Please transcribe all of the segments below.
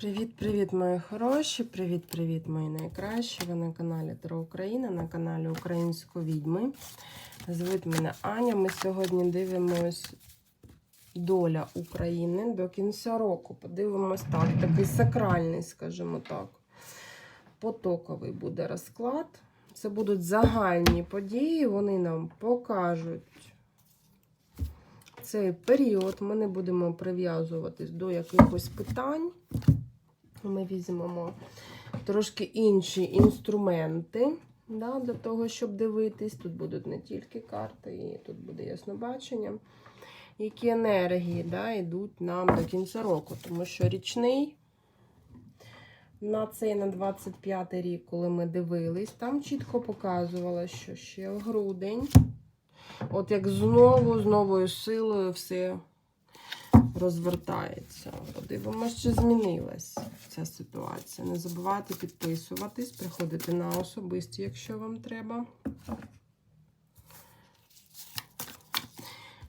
Привіт-привіт, мої хороші! Привіт-привіт, мої найкращі! Ви на каналі Таро Україна, на каналі Української відьми. Звуть мене Аня. Ми сьогодні дивимось доля України до кінця року. Подивимось так, такий сакральний, скажімо так. Потоковий буде розклад. Це будуть загальні події, вони нам покажуть цей період. Ми не будемо прив'язуватись до якихось питань. Ми візьмемо трошки інші інструменти да, для того, щоб дивитись. Тут будуть не тільки карти, і тут буде яснобачення. Які енергії да, йдуть нам до кінця року. Тому що річний на цей на 25 рік, коли ми дивились, там чітко показувало, що ще в грудень, от як знову, з новою силою все розвертається. Подивимося, чи змінилась ця ситуація. Не забувайте підписуватись, приходити на особисті, якщо вам треба.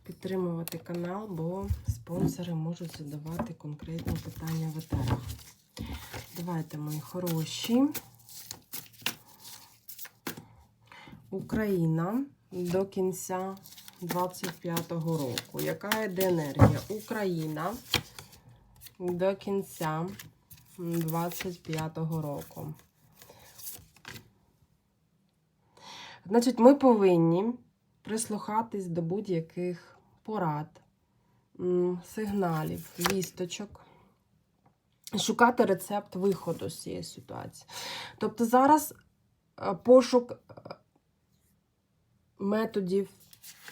Підтримувати канал, бо спонсори можуть задавати конкретні питання в етерах. Давайте, мої хороші. Україна до кінця 25-го року. Яка йде енергія? Україна до кінця 25-го року. Значить, ми повинні прислухатись до будь-яких порад, сигналів, вісточок, шукати рецепт виходу з цієї ситуації. Тобто зараз е, пошук е, методів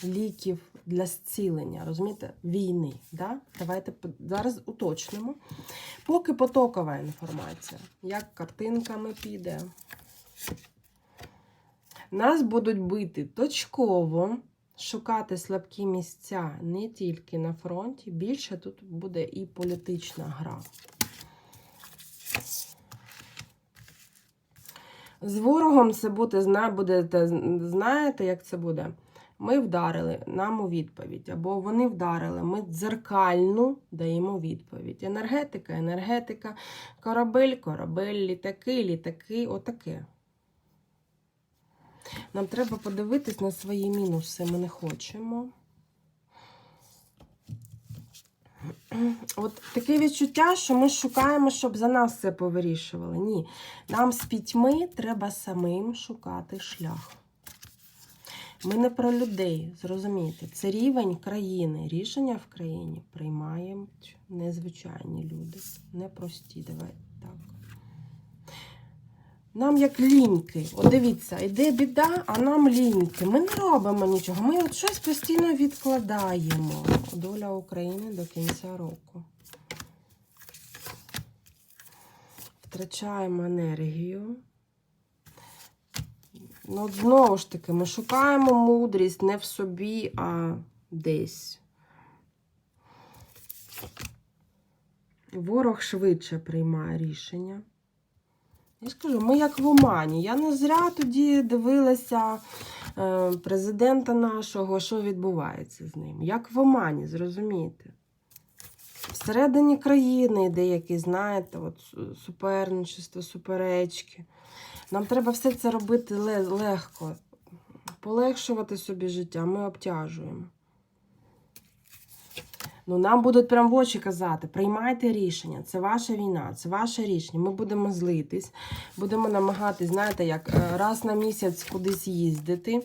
ліків для зцілення, розумієте, війни. Да? Давайте зараз уточнимо. Поки потокова інформація, як картинками піде. Нас будуть бити точково, шукати слабкі місця не тільки на фронті, більше тут буде і політична гра. З ворогом це буде, знаєте, як це буде? Ми вдарили, нам у відповідь. Або вони вдарили, ми дзеркальну даємо відповідь. Енергетика, енергетика, корабель, корабель, літаки, літаки, отаке. Нам треба подивитись на свої мінуси. Ми не хочемо. От таке відчуття, що ми шукаємо, щоб за нас це повирішували. Ні. Нам з пітьми треба самим шукати шлях. Ми не про людей, зрозумійте. Це рівень країни. Рішення в країні приймають незвичайні люди. Непрості, давайте так. Нам як ліньки. От дивіться, йде біда, а нам ліньки. Ми не робимо нічого. Ми от щось постійно відкладаємо. Доля України до кінця року. Втрачаємо енергію. Ну, знову ж таки, ми шукаємо мудрість не в собі, а десь. Ворог швидше приймає рішення. Я ж кажу, ми як в омані. Я не зря тоді дивилася е, президента нашого, що відбувається з ним. Як в омані, зрозумієте? Всередині країни деякі, знаєте, от суперничество, суперечки. Нам треба все це робити легко, полегшувати собі життя, ми обтяжуємо. Ну, нам будуть прям в очі казати: приймайте рішення, це ваша війна, це ваше рішення. Ми будемо злитись, будемо намагатись, знаєте, як е, раз на місяць кудись їздити,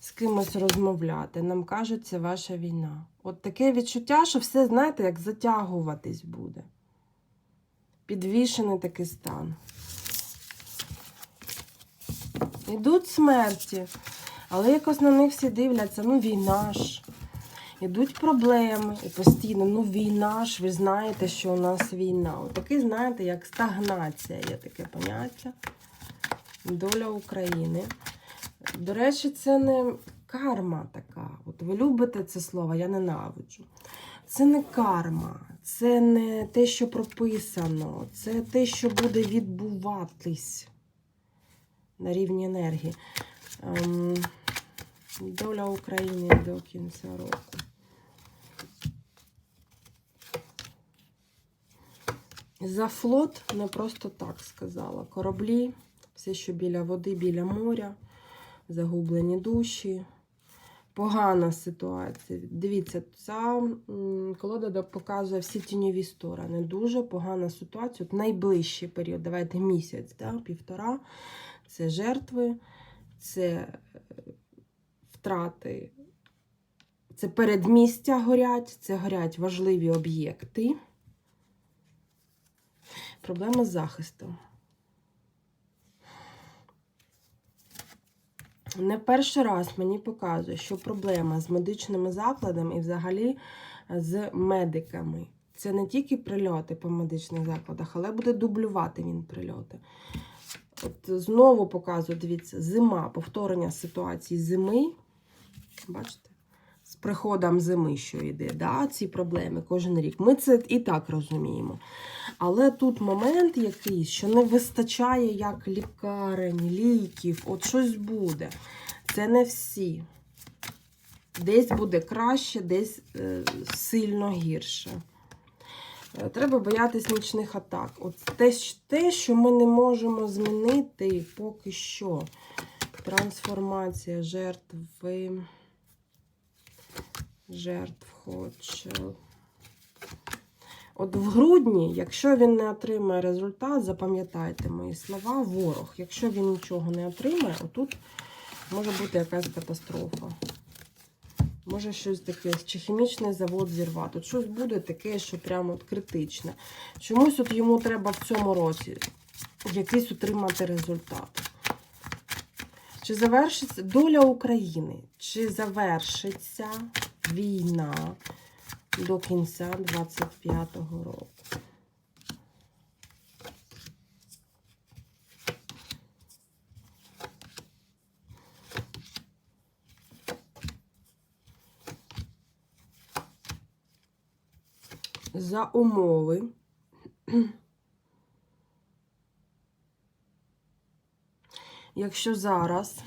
з кимось розмовляти. Нам кажуть, це ваша війна. От таке відчуття, що все, знаєте, як затягуватись буде. Підвішений такий стан. Ідуть смерті, але якось на них всі дивляться, ну війна ж. Ідуть проблеми і постійно, ну війна ж, ви знаєте, що у нас війна. Отакий, знаєте, як стагнація є таке поняття. Доля України. До речі, це не карма така. От ви любите це слово, я ненавиджу. Це не карма, це не те, що прописано, це те, що буде відбуватись на рівні енергії. Ем, доля України до кінця року. За флот не просто так сказала. Кораблі, все, що біля води, біля моря, загублені душі. Погана ситуація. Дивіться, ця колода показує всі тіньові сторони. Дуже погана ситуація. От найближчий період, давайте місяць, да, півтора. Це жертви, це е, втрати, це передмістя горять, це горять важливі об'єкти. Проблема з захистом. Не перший раз мені показує, що проблема з медичними закладами і взагалі з медиками. Це не тільки прильоти по медичних закладах, але буде дублювати він прильоти. От знову показую, дивіться, зима, повторення ситуації зими. Бачите? Приходом зими, що йде, да, ці проблеми кожен рік. Ми це і так розуміємо. Але тут момент якийсь, що не вистачає як лікарень, ліків, от щось буде. Це не всі. Десь буде краще, десь е, сильно гірше. Е, Треба боятись нічних атак. От те, те, що ми не можемо змінити поки що. Трансформація жертви. Жертв хоче. От в грудні, якщо він не отримає результат, запам'ятайте мої слова, ворог. Якщо він нічого не отримає, отут може бути якась катастрофа. Може щось таке, чи хімічний завод зірвати. От щось буде таке, що прямо от критичне. Чомусь от йому треба в цьому році якийсь отримати результат. Чи завершиться доля України? Чи завершиться війна до кінця 25-го року? За умови. Якщо зараз,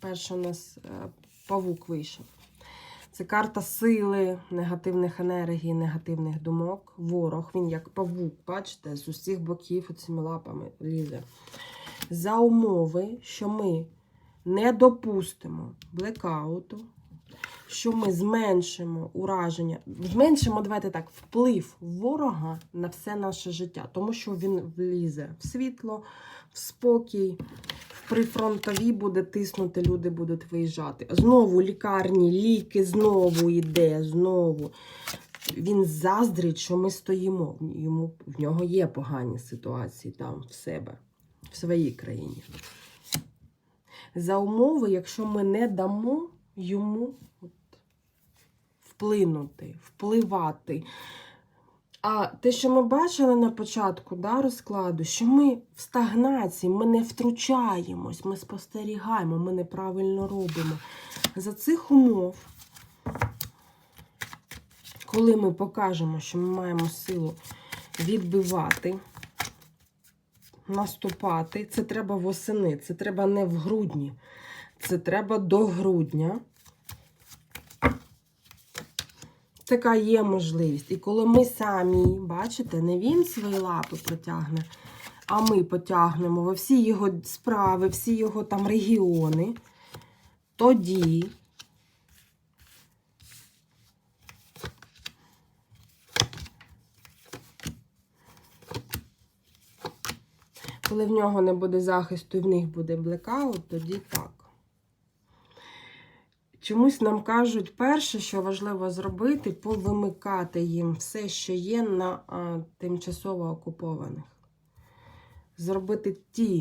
перше у нас е, павук вийшов. Це карта сили, негативних енергій, негативних думок. Ворог, він як павук, бачите, з усіх боків цими лапами лізе. За умови, що ми не допустимо блекауту, що ми зменшимо ураження, зменшимо, давайте так, вплив ворога на все наше життя, тому що він влізе в світло, в спокій, прифронтові буде тиснути, люди будуть виїжджати. Знову лікарні, ліки, знову йде, знову. Він заздрить, що ми стоїмо. Йому, в нього є погані ситуації там в себе, в своїй країні. За умови, якщо ми не дамо йому от, вплинути, впливати. А те, що ми бачили на початку да, розкладу, що ми в стагнації, ми не втручаємось, ми спостерігаємо, ми неправильно робимо. За цих умов, коли ми покажемо, що ми маємо силу відбивати, наступати, це треба восени, це треба не в грудні, це треба до грудня. Така є можливість. І коли ми самі, бачите, не він свої лапи протягне, а ми потягнемо во всі його справи, всі його там регіони, тоді коли в нього не буде захисту і в них буде блекаут, тоді так. Чомусь нам кажуть, перше, що важливо зробити, повимикати їм все, що є на тимчасово окупованих. Зробити ті